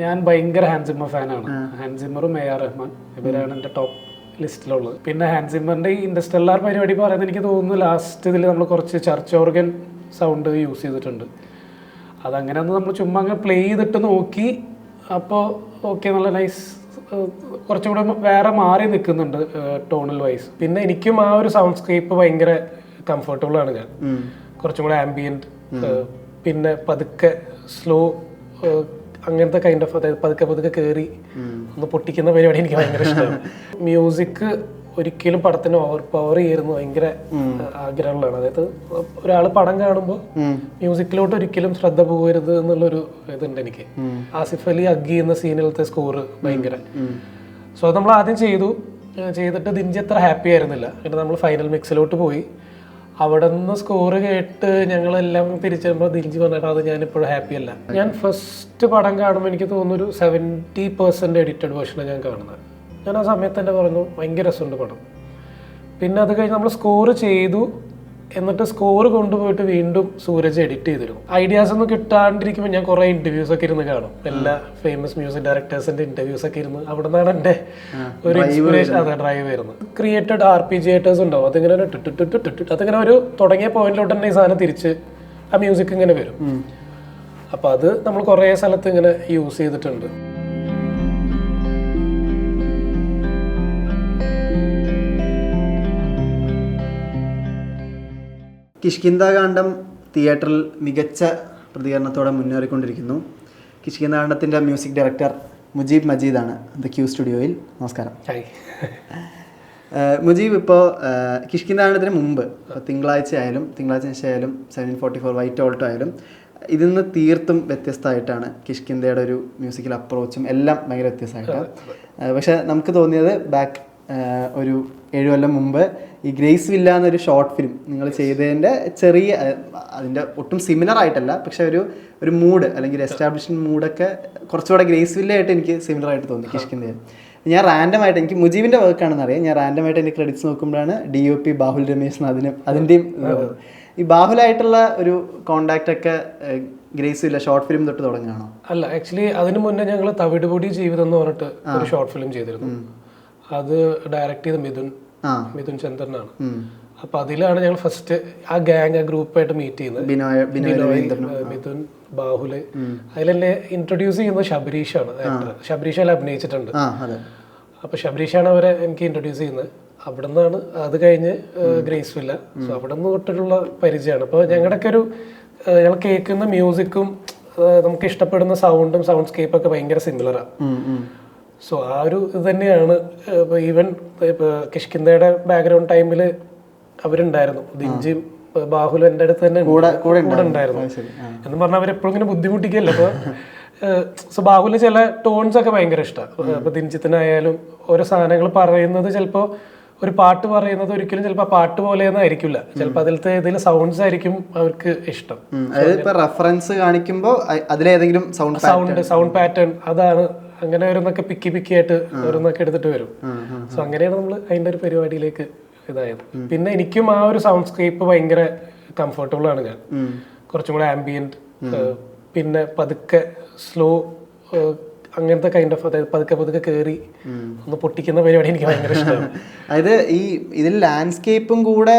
ഞാൻ ഭയങ്കര ഹാൻസിമ്മർ ഫാനാണ്. ഹാൻസിമ്മറും എ ആർ റഹ്മാൻ ഇവരാണ് എന്റെ ടോപ്പ് ലിസ്റ്റിലുള്ളത്. പിന്നെ ഹാൻസിമ്മറിന്റെ ഈ ഇൻഡസ്ട്രിയലാർ പരിപാടി പറയുന്നത് എനിക്ക് തോന്നുന്നു ലാസ്റ്റ് ഇതിൽ നമ്മൾ കുറച്ച് ചർച്ച് ഓർഗൻ സൗണ്ട് യൂസ് ചെയ്തിട്ടുണ്ട്. അതങ്ങനെ ഒന്ന് നമ്മൾ ചുമ്മാ അങ്ങ് പ്ലേ ചെയ്തിട്ട് നോക്കി. അപ്പോൾ ഓക്കെ നല്ല നൈസ് കുറച്ചും കൂടെ വേറെ മാറി നിൽക്കുന്നുണ്ട് ടോണൽ വൈസ് പിന്നെ എനിക്കും ആ ഒരു സൗണ്ട് സ്കേപ്പ് ഭയങ്കര കംഫർട്ടബിൾ ആണ് ഞാൻ. കുറച്ചും കൂടെ ആംബിയന്റ് പിന്നെ പതുക്കെ സ്ലോ അങ്ങനത്തെ കൈൻഡ് ഓഫ് അതായത് പതുക്കെ പതുക്കെ കയറി ഒന്ന് പൊട്ടിക്കുന്ന പരിപാടി എനിക്ക് ഭയങ്കര ഇഷ്ടമാണ്. മ്യൂസിക് ഒരിക്കലും പടത്തിന് ഓവർ പവർ ചെയ്യുന്നു ഭയങ്കര ആഗ്രഹമുള്ളതാണ്. അതായത് ഒരാൾ പടം കാണുമ്പോൾ മ്യൂസിക്കിലോട്ട് ഒരിക്കലും ശ്രദ്ധ പോകരുത് എന്നുള്ളൊരു ഇതുണ്ട് എനിക്ക്. ആസിഫ് അലി അഗ്ഗി എന്ന സീനിലത്തെ സ്കോർ ഭയങ്കര. സോ നമ്മൾ ആദ്യം ചെയ്തു. ചെയ്തിട്ട് ദിഞ്ചി അത്ര ഹാപ്പി ആയിരുന്നില്ല. എന്നിട്ട് നമ്മൾ ഫൈനൽ മിക്സിലോട്ട് പോയി. അവിടെ നിന്ന് സ്കോർ കേട്ട് ഞങ്ങളെല്ലാം തിരിച്ചു ദിൽജി പറഞ്ഞിട്ട് അത് ഞാൻ ഇപ്പോഴും ഹാപ്പി അല്ല. ഞാൻ ഫസ്റ്റ് പടം കാണുമ്പോൾ എനിക്ക് തോന്നുന്നു ഒരു സെവന്റി പെർസെന്റ് എഡിറ്റഡ് വേർഷനാണ് ഞാൻ കാണുന്നത്. ഞാൻ ആ സമയത്ത് തന്നെ പറഞ്ഞു ഭയങ്കര രസമുണ്ട് പടം. പിന്നെ അത് കഴിഞ്ഞ് നമ്മൾ സ്കോർ ചെയ്തു. എന്നിട്ട് സ്കോർ കൊണ്ടുപോയിട്ട് വീണ്ടും സൂരജ് എഡിറ്റ് ചെയ്തിരുന്നു ഐഡിയാസ് ഒന്നും കിട്ടാണ്ടിരിക്കുമ്പോൾ ഞാൻ കുറേ ഇന്റർവ്യൂസ് ഒക്കെ ഇരുന്ന് കാണും എല്ലാ ഫേമസ് മ്യൂസിക് ഡയറക്ടേഴ്സിന്റെ ഇന്റർവ്യൂസ് ഒക്കെ ഇരുന്ന് അവിടെ നിന്നാണ് എന്റെ ഒരു ഇൻസ്പിറേഷൻ അതെ ഡ്രൈവ് വരുന്നത് ക്രിയേറ്റഡ് ആർ പി ജിയേറ്റേഴ്സ് ഉണ്ടാവും അതിങ്ങനെ അതിങ്ങനെ ഒരു തുടങ്ങിയ പോയിന്റിലോട്ട് തന്നെ ഈ സാധനം തിരിച്ച് ആ മ്യൂസിക് ഇങ്ങനെ വരും അപ്പോൾ അത് നമ്മൾ കുറേ സ്ഥലത്ത് ഇങ്ങനെ യൂസ് ചെയ്തിട്ടുണ്ട് കിഷ്കിന്താകാന്ഡം തിയേറ്ററിൽ മികച്ച പ്രതികരണത്തോടെ മുന്നേറിക്കൊണ്ടിരിക്കുന്നു. കിഷ്കിന്താകാന്ഡത്തിന്റെ മ്യൂസിക് ഡയറക്ടർ മുജീബ് മജീദാണ് ദ ക്യൂ സ്റ്റുഡിയോയിൽ. നമസ്കാരം. മുജീബ് ഇപ്പോൾ കിഷ്കിന്താകാന്ഡത്തിന് മുമ്പ് ഇപ്പോൾ തിങ്കളാഴ്ച ആയാലും തിങ്കളാഴ്ച ആയാലും seven forty four white Alto ആയാലും ഇതിൽ നിന്ന് തീർത്തും വ്യത്യസ്തമായിട്ടാണ് കിഷ്കിന്തയുടെ ഒരു മ്യൂസിക്കൽ അപ്രോച്ചും എല്ലാം ഭയങ്കര വ്യത്യസ്തമായിട്ടാണ്. പക്ഷേ നമുക്ക് തോന്നിയത് ബാക്ക് ഒരു ഏഴു കൊല്ലം മുമ്പ് ഈ ഗ്രേസ് വില്ല എന്നൊരു ഷോർട്ട് ഫിലിം നിങ്ങൾ ചെയ്തതിന്റെ ചെറിയ അതിന്റെ ഒട്ടും സിമിലർ ആയിട്ടല്ല പക്ഷെ ഒരു ഒരു മൂഡ് അല്ലെങ്കിൽ എസ്റ്റാബ്ലിഷ്മെന്റ് മൂഡൊക്കെ കുറച്ചുകൂടെ ഗ്രേസ് വില്ലയായിട്ട് എനിക്ക് സിമിലർ ആയിട്ട് തോന്നി കിഷ്കിന്റെ ഞാൻ റാൻഡം ആയിട്ട് എനിക്ക് മുജീബിന്റെ വർക്ക് ആണെന്ന് അറിയാം. ഞാൻ റാൻഡം ആയിട്ട് എന്റെ ക്രെഡിറ്റ്സ് നോക്കുമ്പോഴാണ് D O P Bahul Ramesh അതിന് അതിന്റെയും ഈ ബാഹുലായിട്ടുള്ള ഒരു കോണ്ടാക്റ്റ് ഒക്കെ ഗ്രേസ് ഇല്ല ഷോർട്ട് ഫിലിം തൊട്ട് തുടങ്ങുകയാണോ? അല്ല ആക്ച്വലി അതിന് മുന്നേ ഞങ്ങൾ തവിടുപൊടി ജീവിതം എന്ന് പറഞ്ഞിട്ട് ഒരു ഷോർട്ട് ഫിലിം ചെയ്തിരുന്നു. അത് ഡയറക്റ്റ് ചെയ്ത മിഥുൻ മിഥുൻ ചന്ദ്രനാണ്. അപ്പൊ അതിലാണ് ഞങ്ങൾ ഫസ്റ്റ് ആ ഗാങ് ആ ഗ്രൂപ്പായിട്ട് മീറ്റ് ചെയ്യുന്നത്. മിഥുൻ ബാഹുൽ. അതിലെന്നെ ഇൻട്രൊഡ്യൂസ് ചെയ്യുന്നത് ശബരീഷാണ് ആണ് ശബരീഷ് അല്ല അഭിനയിച്ചിട്ടുണ്ട്. അപ്പൊ ശബരീഷാണ് അവരെ എനിക്ക് ഇൻട്രൊഡ്യൂസ് ചെയ്യുന്നത്. അവിടെ നിന്നാണ് അത് കഴിഞ്ഞ് ഗ്രേസ് വില്ല സോ അവിടെ നിന്ന് തൊട്ടിട്ടുള്ള പരിചയമാണ്. അപ്പോൾ ഞങ്ങളുടെയൊക്കെ ഒരു ഞങ്ങൾ കേൾക്കുന്ന മ്യൂസിക്കും നമുക്ക് ഇഷ്ടപ്പെടുന്ന സൗണ്ടും സൗണ്ട് സ്കേപ്പൊക്കെ ഭയങ്കര സിമിലറാണ്. സോ ആ ഒരു ഇത് തന്നെയാണ് ഈവൻ ഇപ്പോൾ കിഷ്കിന്തയുടെ ബാക്ക്ഗ്രൗണ്ട് ടൈമിൽ അവരുണ്ടായിരുന്നു. ദിഞ്ചിയും ബാഹുലും എന്റെ അടുത്ത് തന്നെ. കൂടെ ഉണ്ടായിരുന്നു. എന്ന് പറഞ്ഞാൽ അവരെപ്പോഴും ഇങ്ങനെ ബുദ്ധിമുട്ടിക്കല്ലോ? അപ്പോൾ സോ ബാഹുലിന് ചില ടോൺസ് ഒക്കെ ഭയങ്കര ഇഷ്ടമാണ് ഇപ്പൊ ദിഞ്ചിത്തിനായാലും ഓരോ സാധനങ്ങൾ പറയുന്നത് ചിലപ്പോൾ ഒരു പാട്ട് പറയുന്നത് ഒരിക്കലും ചിലപ്പോൾ പാട്ട് പോലെയൊന്നും ആയിരിക്കില്ല. ചിലപ്പോൾ അതിലത്തെ ഏതെങ്കിലും സൗണ്ട്സ് ആയിരിക്കും അവർക്ക് ഇഷ്ടം. റെഫറൻസ് കാണിക്കുമ്പോൾ അതിലേതെങ്കിലും സൗണ്ട് സൗണ്ട് സൗണ്ട് പാറ്റേൺ അതാണ് അങ്ങനെ ഓരോന്നൊക്കെ പിക്കി പിക്കി ആയിട്ട് ഓരോന്നൊക്കെ എടുത്തിട്ട് വരും. സോ അങ്ങനെയാണ് നമ്മൾ അതിന്റെ ഒരു പരിപാടിയിലേക്ക് ഇതായത്. പിന്നെ എനിക്കും ആ ഒരു സൗണ്ട്സ്കേപ്പ് ഭയങ്കര കംഫർട്ടബിൾ ആണ് ഞാൻ. കുറച്ചും കൂടെ ആംബിയന്റ് പിന്നെ പതുക്കെ സ്ലോ അങ്ങനത്തെ കൈൻഡ് ഓഫ് അതായത് പതുക്കെ പതുക്കെ കയറി ഒന്ന് പൊട്ടിക്കുന്ന പരിപാടി എനിക്ക് ഭയങ്കര ഇഷ്ടമാണ്. അതായത് ഈ ഇതിൽ ലാൻഡ്സ്കേപ്പും കൂടെ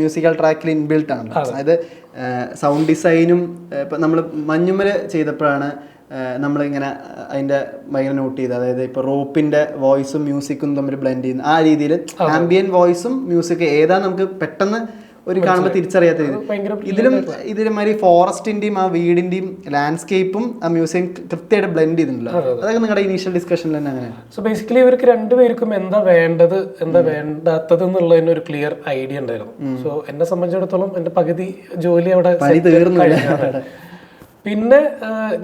മ്യൂസിക്കൽ ട്രാക്കിൽ ഇൻബിൽട്ട് ആണ്. അതായത് സൗണ്ട് ഡിസൈനും ഇപ്പം നമ്മൾ മഞ്ഞുമല ചെയ്തപ്പോഴാണ് നമ്മളിങ്ങനെ അതിന്റെ ഭയങ്കര നോട്ട് ചെയ്ത് അതായത് ഇപ്പോൾ റോപ്പിന്റെ വോയിസും മ്യൂസിക്കും തമ്മിൽ ബ്ലെൻഡ് ചെയ്യുന്ന ആ രീതിയിൽ ആംബിയൻ വോയിസും മ്യൂസിക്കും ഏതാ നമുക്ക് പെട്ടെന്ന് ഒരു കാണുമ്പോൾ തിരിച്ചറിയാത്ത രീതി ഇതിലും ഇതിലും ഇതിലുമാതിരി ഫോറസ്റ്റിന്റെയും ആ വീടിന്റെയും ലാൻഡ്സ്കേപ്പും ആ മ്യൂസിയം കൃത്യമായിട്ട് ബ്ലെൻഡ് ചെയ്തിട്ടുണ്ടല്ലോ. അതൊക്കെ നിങ്ങളുടെ ഇനീഷ്യൽ ഡിസ്കഷനിൽ തന്നെ അങ്ങനെ. സോ ബേസിക്കലി ഇവർക്ക് രണ്ടുപേർക്കും എന്താ വേണ്ടത് എന്താ വേണ്ടാത്തത് എന്നുള്ളതിന് ഒരു ക്ലിയർ ഐഡിയ ഉണ്ടായിരുന്നു. സോ എന്നെ സംബന്ധിച്ചിടത്തോളം എന്റെ പകുതി ജോലി അവിടെ തീർന്നു. പിന്നെ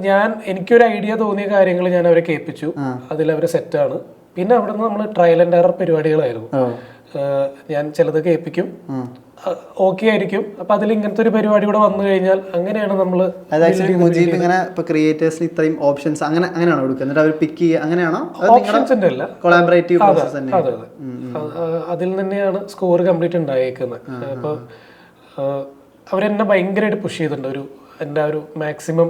ഞാൻ എനിക്കൊരു ഐഡിയ തോന്നിയ കാര്യങ്ങൾ ഞാൻ അവരെ കേൾപ്പിച്ചു. അതിൽ അവർ സെറ്റാണ് പിന്നെ അവിടെ നിന്ന് നമ്മൾ ട്രയൽ ആൻഡ് എറർ പരിപാടികളായിരുന്നു ഞാൻ ചിലത് കേൾപ്പിക്കും. ഓക്കെ ആയിരിക്കും. അപ്പൊ അതിൽ ഇങ്ങനത്തെ ഒരു പരിപാടി കൂടെ വന്നു കഴിഞ്ഞാൽ അങ്ങനെയാണ് നമ്മൾ മുജീബ് ഇങ്ങനെ ഇപ്പൊ ക്രിയേറ്റേഴ്സിന് ഇത്രയും ഓപ്ഷൻസ് അങ്ങനെ അങ്ങനെയാണോ കൊടുക്കുക? എന്നിട്ട് അവർ പിക്ക് ചെയ്യുക? അങ്ങനെയാണോ? ഓപ്ഷൻസിന്റെ അല്ല. കൊളാബറേറ്റീവ് പ്രോസസ് തന്നെ അതെ അതിൽ തന്നെയാണ് സ്കോർ കംപ്ലീറ്റ് ഉണ്ടായേക്കുന്നത്. അപ്പോൾ അവരെന്നെ ഭയങ്കരമായിട്ട് പുഷ് ചെയ്തിട്ടുണ്ട്. ഒരു എന്റെ ആ ഒരു മാക്സിമം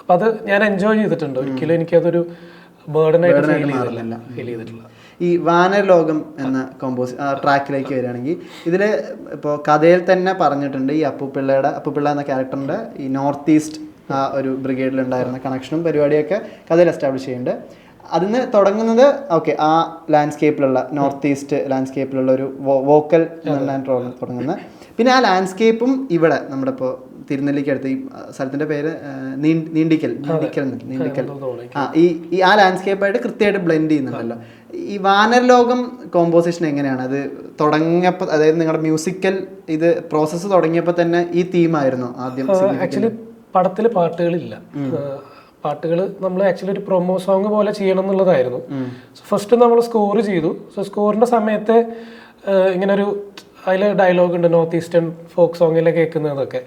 അപ്പം അത് ഞാൻ എൻജോയ് ചെയ്തിട്ടുണ്ട്. ഒരിക്കലും എനിക്കതൊരു ബേർഡനായിട്ട് ഫീൽ ചെയ്തിട്ടില്ല ഫീൽ ചെയ്തിട്ടില്ല. ഈ വാനരലോകം എന്ന കോമ്പോസ് ട്രാക്കിലേക്ക് വരികയാണെങ്കിൽ ഇതിൽ ഇപ്പോൾ കഥയിൽ തന്നെ പറഞ്ഞിട്ടുണ്ട് ഈ അപ്പുപിള്ളയുടെ അപ്പുപിള്ള എന്ന ക്യാരക്ടറിന്റെ ഈ നോർത്ത് ഈസ്റ്റ് ആ ഒരു ബ്രിഗേഡിൽ ഉണ്ടായിരുന്ന കണക്ഷനും പരിപാടിയൊക്കെ കഥയിൽ എസ്റ്റാബ്ലിഷ് ചെയ്യുന്നുണ്ട്. അതിന് തുടങ്ങുന്നത് ഓക്കെ ആ ലാൻഡ്സ്കേപ്പിലുള്ള നോർത്ത് ഈസ്റ്റ് ലാൻഡ്സ്കേപ്പിലുള്ള ഒരു വോക്കൽ എന്നാണ് തുടങ്ങുന്നത് പിന്നെ ആ ലാൻഡ്സ്കേപ്പും ഇവിടെ നമ്മുടെ ഇപ്പോൾ തിരുനെല്ലിക്ക് അടുത്ത് ഈ സ്ഥലത്തിന്റെ സ്ഥലത്തിന്റെ പേര് നീണ്ടിക്കൽ നീണ്ടിക്കൽ നീണ്ടിക്കൽ. ആ ഈ ഈ ആ ലാൻഡ്സ്കേപ്പായിട്ട് കൃത്യമായിട്ട് ബ്ലെൻഡ് ചെയ്യുന്നുണ്ടല്ലോ. ഈ വാനരലോകം കോമ്പോസിഷൻ എങ്ങനെയാണ്? അത് തുടങ്ങിയപ്പോൾ അതായത് നിങ്ങളുടെ മ്യൂസിക്കൽ ഇത് പ്രോസസ്സ് തുടങ്ങിയപ്പോൾ തന്നെ ഈ തീമായിരുന്നു ആദ്യം ആക്ച്വലി പടത്തിൽ പാട്ടുകളില്ല. പാട്ടുകൾ നമ്മൾ ആക്ച്വലി ഒരു പ്രൊമോ സോങ് പോലെ ചെയ്യണം എന്നുള്ളതായിരുന്നു. ഫസ്റ്റ് നമ്മൾ സ്കോർ ചെയ്തു. സോ സ്കോറിന്റെ സമയത്തെ ഇങ്ങനൊരു ഇങ്ങനെ ഒരു അതിൽ ഡയലോഗ് ഉണ്ട് നോർത്ത് ഈസ്റ്റേൺ ഫോക്ക് സോങ്ങിലെ കേൾക്കുന്നതൊക്കെ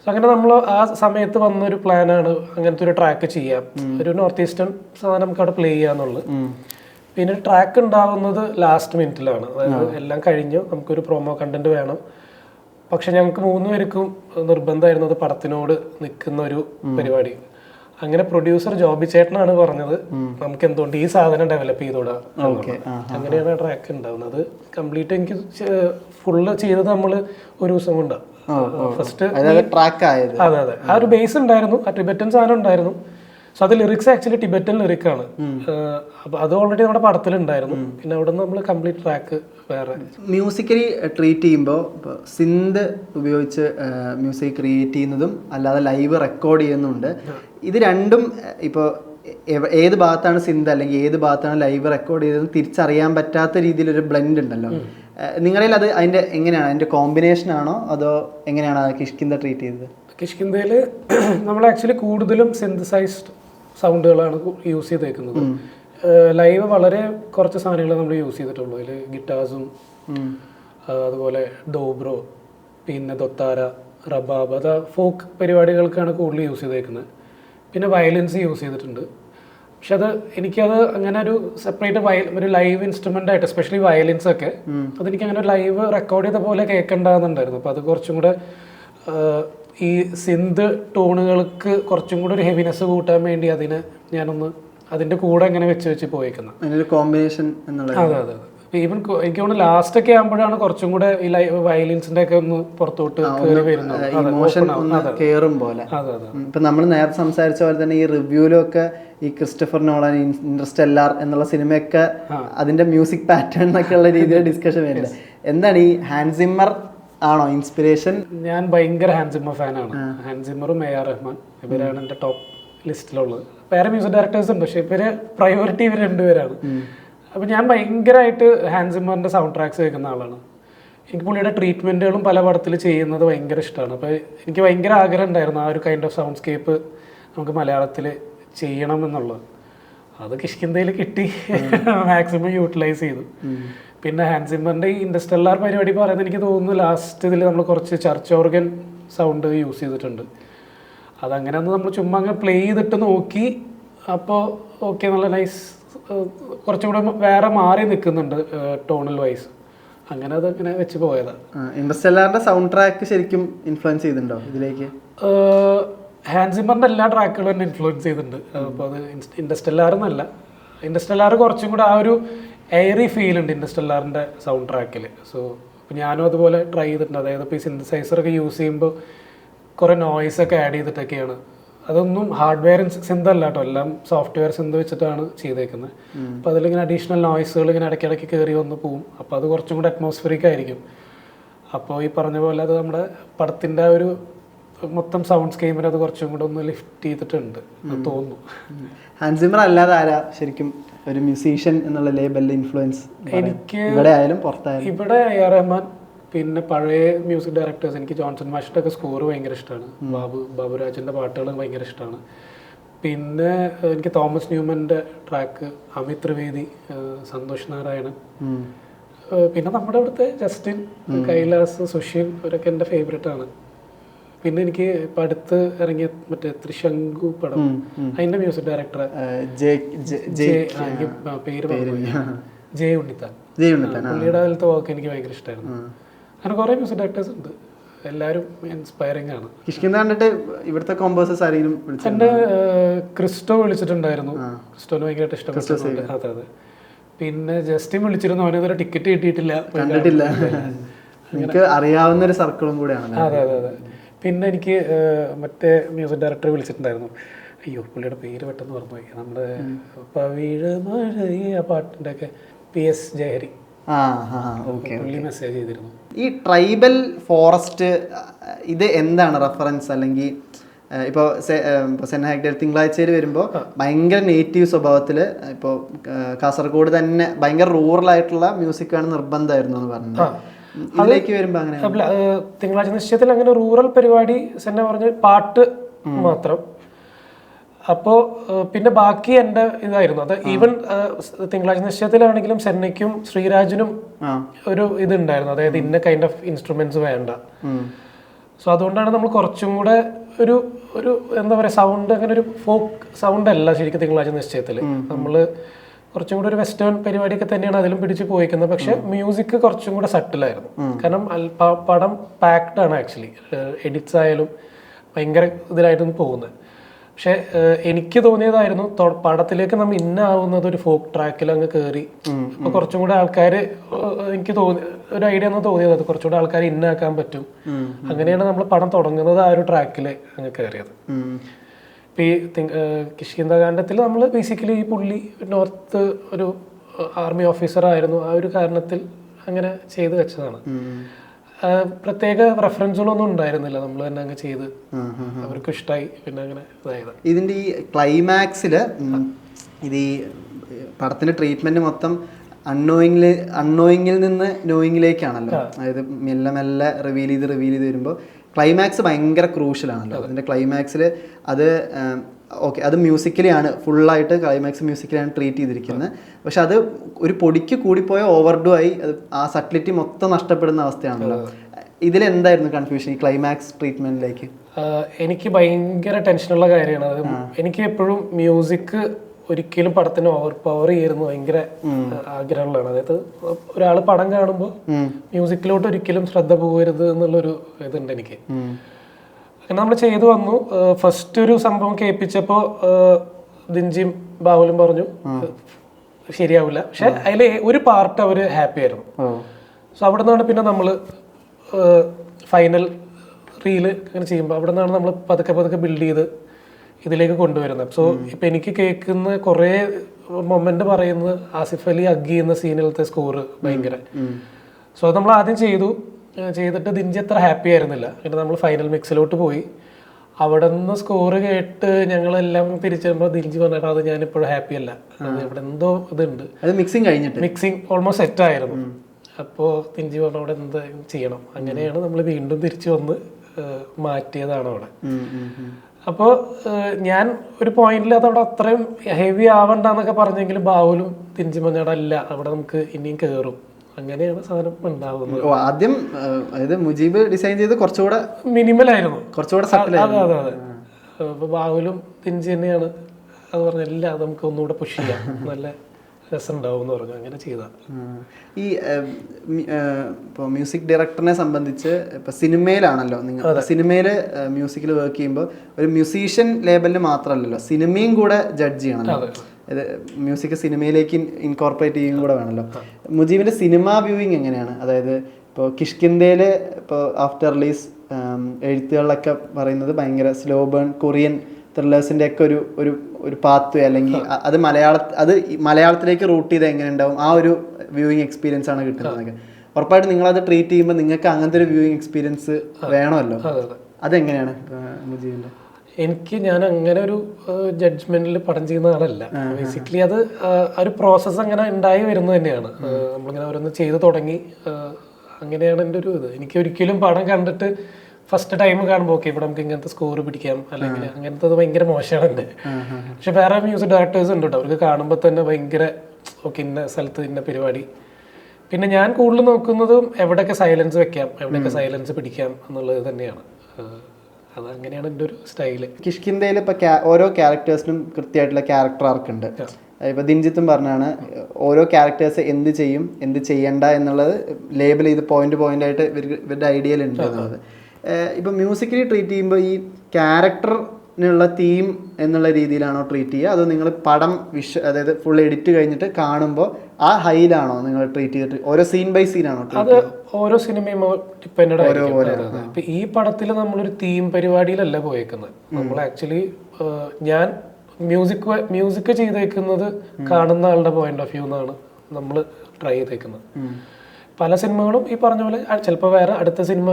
സോ അങ്ങനെ നമ്മൾ ആ സമയത്ത് വന്നൊരു പ്ലാനാണ് അങ്ങനത്തെ ഒരു ട്രാക്ക് ചെയ്യാം. ഒരു നോർത്ത് ഈസ്റ്റേൺ സാധനം നമുക്ക് അവിടെ പ്ലേ ചെയ്യാന്നുള്ളത്. പിന്നെ ട്രാക്ക് ഉണ്ടാവുന്നത് ലാസ്റ്റ് മിനിറ്റിലാണ് അതായത് എല്ലാം കഴിഞ്ഞു നമുക്കൊരു പ്രൊമോ കണ്ടന്റ് വേണം. പക്ഷെ ഞങ്ങൾക്ക് മൂന്ന് പേർക്കും നിർബന്ധമായിരുന്നു അത് പടത്തിനോട് നിൽക്കുന്ന ഒരു പരിപാടി. അങ്ങനെ പ്രൊഡ്യൂസർ ജോബി ചേട്ടനാണ് പറഞ്ഞത് നമുക്ക് എന്തുകൊണ്ട് ഈ സാധനം ഡെവലപ്പ് ചെയ്തോടാ അങ്ങനെയാണ് ട്രാക്ക് ഉണ്ടാവുന്നത്. കംപ്ലീറ്റ് എനിക്ക് ഫുള്ള് ചെയ്തത് നമ്മൾ ഒരു ദിവസം കൊണ്ടാണ് ഫസ്റ്റ് ട്രാക്ക് ആയത്. അതെ അതെ. ആ ഒരു ബേസ് ഉണ്ടായിരുന്നു ആ ടിബറ്റൻ സാധനം ഉണ്ടായിരുന്നു. സോ അത് ലിറിക്സ് ആക്ച്വലി ടിബറ്റൻ ലിറിക്കാണ് അപ്പൊ അത് ഓൾറെഡി നമ്മുടെ പടത്തിലുണ്ടായിരുന്നു. പിന്നെ അവിടെ നമ്മൾ കംപ്ലീറ്റ് ട്രാക്ക് വേറെ. മ്യൂസിക്കലി ട്രീറ്റ് ചെയ്യുമ്പോൾ സിന്ത് ഉപയോഗിച്ച് മ്യൂസിക് ക്രിയേറ്റ് ചെയ്യുന്നതും അല്ലാതെ ലൈവ് റെക്കോർഡ് ചെയ്യുന്നുണ്ട്. ഇത് രണ്ടും ഇപ്പോൾ ഏത് ഭാഗത്താണ് സിന്ത് അല്ലെങ്കിൽ ഏത് ഭാഗത്താണ് ലൈവ് റെക്കോർഡ് ചെയ്തതെന്ന് തിരിച്ചറിയാൻ പറ്റാത്ത രീതിയിലൊരു ബ്ലെൻഡ് ഉണ്ടല്ലോ. നിങ്ങളിൽ അത് അതിന്റെ എങ്ങനെയാണ്? അതിന്റെ കോമ്പിനേഷൻ ആണോ? അതോ എങ്ങനെയാണ് കിഷ്കിന്ത ട്രീറ്റ് ചെയ്തത്? കിഷ്കിന്തയിൽ നമ്മൾ ആക്ച്വലി കൂടുതലും സിന്തസൈസ്ഡ് സൗണ്ടുകളാണ് യൂസ് ചെയ്തേക്കുന്നത്. ലൈവ് വളരെ കുറച്ച് സാധനങ്ങൾ നമ്മൾ യൂസ് ചെയ്തിട്ടുള്ളൂ. അതിൽ ഗിറ്റാർസും അതുപോലെ ഡോബ്രോ പിന്നെ ദൊത്താര റബാബ് അത് ഫോക്ക് പരിപാടികൾക്കാണ് കൂടുതൽ യൂസ് ചെയ്തേക്കുന്നത്. പിന്നെ വയലൻസ് യൂസ് ചെയ്തിട്ടുണ്ട്. പക്ഷെ അത് എനിക്കത് അങ്ങനെ ഒരു സെപ്പറേറ്റ് വയൽ ഒരു ലൈവ് ഇൻസ്ട്രുമെന്റ് ആയിട്ട് എസ്പെഷ്യലി വയലിൻസ് ഒക്കെ അതെനിക്ക് അങ്ങനെ ലൈവ് റെക്കോർഡ് ചെയ്ത പോലെ കേൾക്കണ്ടെന്നുണ്ടായിരുന്നു. അപ്പോൾ അത് കുറച്ചും കൂടെ ഈ സിന്ത് ടോണുകൾക്ക് കുറച്ചും കൂടെ ഒരു ഹെവിനെസ് കൂട്ടാൻ വേണ്ടി അതിന് ഞാനൊന്ന് അതിന്റെ കൂടെ അങ്ങനെ വെച്ച് വെച്ച് പോയേക്കുന്നത് കോമ്പിനേഷൻ എന്നുള്ളത്. അതെ അതെ അതെ. ഈവൻ എനിക്ക് തോന്നുന്നു ലാസ്റ്റ് ഒക്കെ ആകുമ്പോഴാണ് കുറച്ചും കൂടെ ഈ വയലിൻസിന്റെ ഒക്കെ ഒന്ന് പുറത്തോട്ട് ഇമോഷൻ ഒന്ന് കയറും പോലെ. ഇപ്പൊ നമ്മൾ നേരത്തെ സംസാരിച്ച പോലെ തന്നെ ഈ റിവ്യൂലും ഒക്കെ ഈ ക്രിസ്റ്റഫർ നോളൻ ഇൻട്രസ്റ്റെല്ലാർ എന്നുള്ള സിനിമയൊക്കെ അതിന്റെ മ്യൂസിക് പാറ്റേൺ എന്നൊക്കെ ഉള്ള രീതിയിൽ ഡിസ്കഷൻ വരുന്നത് എന്താണ് ഈ ഹാൻസിമ്മർ ആണോ ഇൻസ്പിറേഷൻ ഞാൻ ഭയങ്കര ഹാൻസിമ്മർ ഫാനാണ് ഹാൻസിമ്മറും എ ആർ റഹ്മാൻ ഇവരാണ് എന്റെ ടോപ്പ് ലിസ്റ്റിലുള്ളത് വേറെ മ്യൂസിക് ഡയറക്ടേഴ്സ് ഉണ്ട് പക്ഷെ ഇവർ പ്രയോറിറ്റി ഇവർ രണ്ടുപേരാണ്. അപ്പം ഞാൻ ഭയങ്കരമായിട്ട് ഹാൻസിമറിന്റെ സൗണ്ട് ട്രാക്സ് കേൾക്കുന്ന ആളാണ്. എനിക്ക് പുള്ളിയുടെ ട്രീറ്റ്മെന്റുകളും പല പടത്തിൽ ചെയ്യുന്നത് ഭയങ്കര ഇഷ്ടമാണ് അപ്പോൾ എനിക്ക് ഭയങ്കര ആഗ്രഹം ഉണ്ടായിരുന്നു ആ ഒരു കൈൻഡ് ഓഫ് സൗണ്ട് സ്കേപ്പ് നമുക്ക് മലയാളത്തിൽ ചെയ്യണം എന്നുള്ളത്. അത് കിഷ്കിന്തയിൽ കിട്ടി. മാക്സിമം യൂട്ടിലൈസ് ചെയ്തു. പിന്നെ ഹാൻസിമറിന്റെ ഈ ഇൻഡസ്ട്രല്ലാർ പരിപാടി പറയുന്നത് എനിക്ക് തോന്നുന്നു ലാസ്റ്റ് ഇതിൽ നമ്മൾ കുറച്ച് ചർച്ച് ഓർഗൻ സൗണ്ട് യൂസ് ചെയ്തിട്ടുണ്ട്. അതങ്ങനെ ഒന്ന് നമ്മൾ ചുമ്മാ അങ്ങ് പ്ലേ ചെയ്തിട്ട് നോക്കി. അപ്പോൾ ഓക്കെ നല്ല നൈസ് കുറച്ചും കൂടെ വേറെ മാറി നിൽക്കുന്നുണ്ട് ടോണൽ വൈസ് അങ്ങനെ അതങ്ങനെ വെച്ച് പോയതാണ് ഇൻട്രസ്റ്റെല്ലാറിന്റെ സൗണ്ട് ട്രാക്ക് ശരിക്കും ഇൻഫ്ലുവൻസ് ചെയ്തിട്ടുണ്ടോ ഇതിലേക്ക്? ഹാൻസിമറിന്റെ എല്ലാ ട്രാക്കുകളും എന്നെ ഇൻഫ്ലുവൻസ് ചെയ്തിട്ടുണ്ട്. അപ്പോൾ അത് ഇൻഡസ്റ്റെല്ലാർ എന്നല്ല. ഇൻഡസ്റ്റെല്ലാർ കുറച്ചും കൂടെ ആ ഒരു എയറി ഫീൽ ഉണ്ട് ഇൻഡസ്റ്റെല്ലാറിന്റെ സൗണ്ട് ട്രാക്കിൽ സോ അപ്പോൾ ഞാനും അതുപോലെ ട്രൈ ചെയ്തിട്ടുണ്ട്. അതായത് ഇപ്പോൾ ഈ സിന്തസൈസറൊക്കെ യൂസ് ചെയ്യുമ്പോൾ കുറേ നോയ്സൊക്കെ ആഡ് ചെയ്തിട്ടൊക്കെയാണ്. അതൊന്നും ഹാർഡ്വെയർ സിന്ത അല്ല കേട്ടോ എല്ലാം സോഫ്റ്റ്വെയർ സിന്ത് വെച്ചിട്ടാണ് ചെയ്തേക്കുന്നത് അപ്പോൾ അതിലിങ്ങനെ അഡീഷണൽ നോയ്സുകൾ ഇങ്ങനെ ഇടയ്ക്കിടയ്ക്ക് കയറി വന്ന് പോവും. അപ്പോൾ അത് കുറച്ചും കൂടെ അറ്റ്മോസ്ഫിയറിക് ആയിരിക്കും. അപ്പോൾ ഈ പറഞ്ഞ പോലെ അത് നമ്മുടെ പടത്തിന്റെ ഒരു മൊത്തം സൗണ്ട് സ്കീമിൽ അത് കുറച്ചും കൂടെ ഒന്ന് ലിഫ്റ്റ് ചെയ്തിട്ടുണ്ട് തോന്നുന്നു. ഹാൻസിമർ അല്ലാതെ ആരാ ശരിക്കും ഒരു മ്യൂസീഷ്യൻ എന്നുള്ള ലേബലിൽ ഇൻഫ്ലുവൻസ് എനിക്ക് ഇവിടെ ആയാലും പുറത്തായാലും? ഇവിടെ റഹ്മാൻ പിന്നെ പഴയ മ്യൂസിക് ഡയറക്ടേഴ്സ് എനിക്ക് ജോൺസൺ മാഷിന്റെ ഒക്കെ സ്കോർ ഭയങ്കര ഇഷ്ടമാണ്. ബാബു ബാബുരാജിന്റെ പാട്ടുകൾ ഭയങ്കര ഇഷ്ടമാണ്. പിന്നെ എനിക്ക് തോമസ് ന്യൂമന്റെ ട്രാക്ക് അമിത് ത്രിവേദി സന്തോഷ് നാരായണൻ. പിന്നെ നമ്മുടെ അവിടുത്തെ ജസ്റ്റിൻ കൈലാസ് സുശീൽ ഇവരൊക്കെ എന്റെ ഫേവറേറ്റ് ആണ്. പിന്നെ എനിക്ക് ഇപ്പം അടുത്ത് ഇറങ്ങിയ മറ്റേ ത്രിശങ്കു പടം അതിന്റെ മ്യൂസിക് ഡയറക്ടർ പേര് ജയ ഉണ്ണിത്താൻ. പുള്ളിയുടെ അതിലത്തെ വർക്ക് എനിക്ക് ഭയങ്കര ഇഷ്ടമായിരുന്നു. അങ്ങനെ കുറേ മ്യൂസിക് ഡയറക്ടേഴ്സ് ഉണ്ട്. എല്ലാവരും ഇൻസ്പയറിംഗ് ആണ്. കിഷ്കിന്ത കണ്ടിട്ട് ഇവിടുത്തെ കോമ്പോസേഴ്സ് ആരെങ്കിലും ഏഹ്, ക്രിസ്റ്റോ വിളിച്ചിട്ടുണ്ടായിരുന്നു. ക്രിസ്റ്റോന് ഭയങ്കരമായിട്ട് ഇഷ്ടപ്പെട്ടു. അതെ അതെ. പിന്നെ ജസ്റ്റിൻ വിളിച്ചിരുന്നു. അവനിതുവരെ ടിക്കറ്റ് കിട്ടിയിട്ടില്ല. കണ്ടിട്ടില്ല. എനിക്ക് അറിയാവുന്ന ഒരു സർക്കിളും കൂടെയാണ്. അതെ അതെ അതെ. പിന്നെ എനിക്ക് മറ്റേ മ്യൂസിക് ഡയറക്ടർ വിളിച്ചിട്ടുണ്ടായിരുന്നു. അയ്യോ പുള്ളിയുടെ പേര് പെട്ടെന്ന് പറഞ്ഞു നമ്മുടെ പവിഴ മഴ ആ പാട്ടിന്റെ ഒക്കെ പി എസ് ജയഹരി. മെസ്സേജ് ചെയ്തിരുന്നു. ഈ ട്രൈബൽ ഫോറസ്റ്റ് ഇത് എന്താണ് റെഫറൻസ്? അല്ലെങ്കിൽ ഇപ്പോൾ ഇപ്പോൾ സെൻ ഹെക്ടർ തിങ്കളാഴ്ചയിൽ വരുമ്പോൾ ഭയങ്കര നേറ്റീവ് സ്വഭാവത്തിൽ ഇപ്പോൾ കാസർഗോഡ് തന്നെ ഭയങ്കര റൂറൽ ആയിട്ടുള്ള മ്യൂസിക്കാണ് നിർബന്ധമായിരുന്നു എന്ന് പറഞ്ഞത്. അതിലേക്ക് വരുമ്പോൾ അങ്ങനെ തിങ്കളാഴ്ച നിശ്ചയത്തിൽ അങ്ങനെ റൂറൽ പരിപാടി സെന്നെ പറഞ്ഞ പാട്ട് മാത്രം. അപ്പോൾ പിന്നെ ബാക്കി എന്റെ ഇതായിരുന്നു. അത് ഈവൻ തിങ്കളാഴ്ച നിശ്ചയത്തിലാണെങ്കിലും സെന്നയ്ക്കും ശ്രീരാജിനും ഒരു ഇതുണ്ടായിരുന്നു. അതായത് ഇന്ന കൈൻഡ് ഓഫ് ഇൻസ്ട്രുമെന്റ്സ് വേണ്ട. സോ അതുകൊണ്ടാണ് നമ്മൾ കുറച്ചും കൂടെ ഒരു ഒരു എന്താ പറയുക സൗണ്ട് അങ്ങനെ ഒരു ഫോക്ക് സൗണ്ട് അല്ല ശരിക്കും തിങ്കളാഴ്ച നിശ്ചയത്തിൽ നമ്മൾ കുറച്ചും കൂടെ ഒരു വെസ്റ്റേൺ പരിപാടിയൊക്കെ തന്നെയാണ് അതിലും പിടിച്ച് പോയിക്കുന്നത്. പക്ഷെ മ്യൂസിക് കുറച്ചും കൂടെ സട്ടിലായിരുന്നു കാരണം പടം പാക്ഡ് ആണ് ആക്ച്വലി എഡിറ്റ്സ് ആയാലും ഭയങ്കര ഇതിലായിട്ടൊന്നും പോകുന്നത്. പക്ഷെ എനിക്ക് തോന്നിയതായിരുന്നു പടത്തിലേക്ക് നമ്മൾ ഇന്നാവുന്നത് ഒരു ഫോക്ക് ട്രാക്കിൽ അങ്ങ് കയറി അപ്പൊ കുറച്ചും കൂടെ ആൾക്കാർ എനിക്ക് തോന്നി ഒരു ഐഡിയ എന്ന് തോന്നിയത് അത് കുറച്ചുകൂടെ ആൾക്കാർ ഇന്നാക്കാൻ പറ്റും. അങ്ങനെയാണ് നമ്മൾ പടം തുടങ്ങുന്നത് ആ ഒരു ട്രാക്കിൽ അങ്ങ് കയറിയത് ഇപ്പൊ ഈ കിഷ്കിന്ദകാന്ഡത്തിൽ നമ്മൾ ബേസിക്കലി ഈ പുള്ളി നോർത്ത് ഒരു ആർമി ഓഫീസർ ആയിരുന്നു. ആ ഒരു കാരണത്തിൽ അങ്ങനെ ചെയ്തു വെച്ചതാണ്. പ്രത്യേക റെഫറൻസുകളൊന്നും ഉണ്ടായിരുന്നില്ല. നമ്മൾ തന്നെ അങ്ങ് ചെയ്ത്. അവർക്ക് ഇഷ്ടമായി പിന്നെ അങ്ങനെ ഇതായത്. ഇതിന്റെ ഈ ക്ലൈമാക്സിൽ ഇത് ഈ പടത്തിന്റെ ട്രീറ്റ്മെന്റ് മൊത്തം അൺനോയിങ്ങിൽ അൺനോയിങ്ങിൽ നിന്ന് നോയിങ്ങിലേക്കാണല്ലോ അതായത് മെല്ലെ മെല്ലെ റിവീൽ ചെയ്ത് റിവീൽ ചെയ്ത് വരുമ്പോൾ ക്ലൈമാക്സ് ഭയങ്കര ക്രൂഷ്യലാണല്ലോ അതിന്റെ ക്ലൈമാക്സിൽ അത് ഓക്കെ അത് മ്യൂസിക്കലി ആണ് ഫുള്ളായിട്ട് ക്ലൈമാക്സ് മ്യൂസിക്കലാണ് ട്രീറ്റ് ചെയ്തിരിക്കുന്നത്. പക്ഷെ അത് ഒരു പൊടിക്ക് കൂടിപ്പോയ ഓവർഡു ആയി അത് ആ സട്ടിലിറ്റി മൊത്തം നഷ്ടപ്പെടുന്ന അവസ്ഥയാണല്ലോ. ഇതിലെന്തായിരുന്നു കൺഫ്യൂഷൻ ഈ ക്ലൈമാക്സ് ട്രീറ്റ്മെന്റിലേക്ക് എനിക്ക് ഭയങ്കര ടെൻഷനുള്ള കാര്യമാണ്. അത് എനിക്ക് എപ്പോഴും മ്യൂസിക് ഒരിക്കലും പടത്തിന് ഓവർ പവർ ചെയ്യുന്നു ഭയങ്കര ആഗ്രഹമുള്ളതാണ്. അതായത് ഒരാൾ പടം കാണുമ്പോൾ മ്യൂസിക്കിലോട്ട് ഒരിക്കലും ശ്രദ്ധ പോകരുത് എന്നുള്ളൊരു ഇതുണ്ട് എനിക്ക്. അങ്ങനെ നമ്മൾ ചെയ്തു വന്നു. ഫസ്റ്റ് ഒരു സംഭവം കേൾപ്പിച്ചപ്പോൾ ദിഞ്ചിയും ബാഹുലും പറഞ്ഞു ശരിയാവില്ല. പക്ഷെ അതിൽ ഒരു പാർട്ട് അവർ ഹാപ്പി ആയിരുന്നു. സോ അവിടെ നിന്നാണ് പിന്നെ നമ്മൾ ഫൈനൽ റീൽ അങ്ങനെ ചെയ്യുമ്പോൾ അവിടെ നിന്നാണ് നമ്മൾ പതുക്കെ പതുക്കെ ബിൽഡ് ചെയ്ത് ഇതിലേക്ക് കൊണ്ടുവരുന്നത്. സോ ഇപ്പം എനിക്ക് കേൾക്കുന്ന കുറേ മൊമെന്റ് പറയുന്നത് ആസിഫ് അലി അഗ്ഗി എന്ന സീനിലത്തെ സ്കോർ ഭയങ്കര. സോ അത് നമ്മൾ ആദ്യം ചെയ്തു. ചെയ്തിട്ട് ദിഞ്ചി അത്ര ഹാപ്പി ആയിരുന്നില്ല. പിന്നെ നമ്മൾ ഫൈനൽ മിക്സിലോട്ട് പോയി. അവിടെ നിന്ന് സ്കോർ കേട്ട് ഞങ്ങളെല്ലാം തിരിച്ചു വരുമ്പോൾ ദിഞ്ചി പറഞ്ഞിട്ട് അത് ഞാനിപ്പോഴും ഹാപ്പി അല്ല. ഇവിടെ എന്തോ ഇതുണ്ട്. അത് മിക്സിങ് കഴിഞ്ഞിട്ട്. മിക്സിങ് ഓൾമോസ്റ്റ് സെറ്റ് ആയിരുന്നു. അപ്പോൾ തിഞ്ചി പറഞ്ഞു അവിടെ എന്ത് ചെയ്യണം? അങ്ങനെയാണ് നമ്മൾ വീണ്ടും തിരിച്ചു വന്ന് മാറ്റിയതാണ് അവിടെ. അപ്പോൾ ഞാൻ ഒരു പോയിന്റിൽ അത് അവിടെ അത്രയും ഹെവി ആവണ്ടെന്നൊക്കെ പറഞ്ഞെങ്കിലും ബാഹുലും മഞ്ഞാടെ അവിടെ നമുക്ക് ഇനിയും കയറും അങ്ങനെയാണ് സാധനം ഉണ്ടാകുന്നത് ഓ ആദ്യം അതായത് മുജീബ് ഡിസൈൻ ചെയ്ത് കുറച്ചുകൂടെ മിനിമൽ ആയിരുന്നു. കുറച്ചുകൂടെ അതെ അതെ അതെ. അപ്പൊ ബാവുലും തിഞ്ചി തന്നെയാണ്. അത് പറഞ്ഞ എല്ലാം നമുക്ക് ഒന്നുകൂടെ പുഷ് ചെയ്യാം. നല്ല രസമുണ്ടാവും എന്ന് പറഞ്ഞു അങ്ങനെ ചെയ്താ. ഈ ഇപ്പോൾ മ്യൂസിക് ഡയറക്ടറിനെ സംബന്ധിച്ച് ഇപ്പൊ സിനിമയിലാണല്ലോ നിങ്ങൾ സിനിമയിൽ മ്യൂസിക്കിൽ വർക്ക് ചെയ്യുമ്പോൾ ഒരു മ്യൂസീഷ്യൻ ലേബലിൽ മാത്രമല്ലല്ലോ സിനിമയും കൂടെ ജഡ്ജ് ചെയ്യണമല്ലോ മ്യൂസിക് സിനിമയിലേക്ക് ഇൻകോർപ്പറേറ്റ് ചെയ്യുകയും കൂടെ വേണമല്ലോ മുജീബിന്റെ സിനിമ വ്യൂയിങ് എങ്ങനെയാണ്? അതായത് ഇപ്പോൾ കിഷ്കിന്തയിൽ ഇപ്പോൾ ആഫ്റ്റർ റിലീസ് എഴുത്തുകളിലൊക്കെ പറയുന്നത് ഭയങ്കര സ്ലോ ബേൺ കൊറിയൻ ത്രില്ലേഴ്സിന്റെ ഒക്കെ ഒരു ഒരു ഒരു പാത്ത് അല്ലെങ്കിൽ അത് മലയാള അത് മലയാളത്തിലേക്ക് റൂട്ട് ചെയ്ത് എങ്ങനെ ഉണ്ടാവും? ആ ഒരു വ്യൂയിങ് എക്സ്പീരിയൻസ് ആണ് കിട്ടുന്നതൊക്കെ ഉറപ്പായിട്ടും നിങ്ങളത് ട്രീറ്റ് ചെയ്യുമ്പോൾ നിങ്ങൾക്ക് അങ്ങനത്തെ ഒരു വ്യൂയിങ് എക്സ്പീരിയൻസ് വേണമല്ലോ. അതെ അതെ. അതെങ്ങനെയാണ് മുജീബിന്റെ മുജീബിന്റെ? എനിക്ക് ഞാൻ അങ്ങനെ ഒരു ജഡ്ജ്മെന്റിൽ പടം ചെയ്യുന്ന ആളല്ല. ബേസിക്കലി അത് ഒരു പ്രോസസ്സ് അങ്ങനെ ഉണ്ടായി വരുന്നത് തന്നെയാണ്. നമ്മളിങ്ങനെ ഓരോന്ന് ചെയ്തു തുടങ്ങി. അങ്ങനെയാണ് എന്റെ ഒരു ഇത്. എനിക്ക് ഒരിക്കലും പടം കണ്ടിട്ട് ഫസ്റ്റ് ടൈം കാണുമ്പോൾ ഓക്കെ ഇവിടെ നമുക്ക് ഇങ്ങനത്തെ സ്കോർ പിടിക്കാം. അല്ലെങ്കിൽ അങ്ങനത്തെ ഭയങ്കര മോശമാണ് എന്റെ. പക്ഷെ വേറെ മ്യൂസിക് ഡയറക്ടേഴ്സ് ഉണ്ട് കേട്ടോ അവർക്ക് കാണുമ്പോൾ തന്നെ ഭയങ്കര ഓക്കെ ഇന്ന സ്ഥലത്ത് ഇന്ന പരിപാടി. പിന്നെ ഞാൻ കൂടുതൽ നോക്കുന്നതും എവിടെയൊക്കെ സൈലൻസ് വെക്കാം എവിടെയൊക്കെ സൈലൻസ് പിടിക്കാം എന്നുള്ളത് തന്നെയാണ്. അത് അങ്ങനെയാണ് എന്റെ ഒരു സ്റ്റൈൽ. കിഷ്കിന്തയിൽ ഇപ്പൊ ഓരോ ക്യാരക്ടേഴ്സിനും കൃത്യമായിട്ടുള്ള ക്യാരക്ടർ ആർക്ക് ഉണ്ട് ഇപ്പൊ ദിൻജിത്തും പറഞ്ഞാണ് ഓരോ ക്യാരക്ടേഴ്സ് എന്ത് ചെയ്യും എന്ത് ചെയ്യണ്ട എന്നുള്ളത് ലേബൽ ചെയ്ത് പോയിന്റ് പോയിന്റ് ആയിട്ട് ഇവരുടെ ഐഡിയയിൽ ഉണ്ട് എന്നുള്ളത്. ഇപ്പം മ്യൂസിക്കലി ട്രീറ്റ് ചെയ്യുമ്പോൾ ഈ ക്യാരക്ടറിനുള്ള തീം എന്നുള്ള രീതിയിലാണോ ട്രീറ്റ് ചെയ്യുക? അതോ നിങ്ങൾ പടം വിഷ അതായത് ഫുൾ എഡിറ്റ് കഴിഞ്ഞിട്ട് കാണുമ്പോൾ ആ ഹൈലാണോ നിങ്ങൾ ട്രീറ്റ് ചെയ്തിട്ട്? ഓരോ സീൻ ബൈ സീൻ ആണോ അത് ഓരോ സിനിമയും ഡിപ്പെൻഡ് ആയിരിക്കും. ഇപ്പൊ ഈ പടത്തിൽ നമ്മളൊരു തീം പരിപാടിയിലല്ല പോയേക്കുന്നത്. നമ്മൾ ആക്ച്വലി ഞാൻ മ്യൂസിക് മ്യൂസിക് ചെയ്തേക്കുന്നത് കാണുന്ന ആളുടെ പോയിന്റ് ഓഫ് വ്യൂ എന്നാണ് നമ്മൾ ട്രൈ ചെയ്തേക്കുന്നത്. പല സിനിമകളും ഈ പറഞ്ഞ പോലെ ചിലപ്പോൾ വേറെ അടുത്ത സിനിമ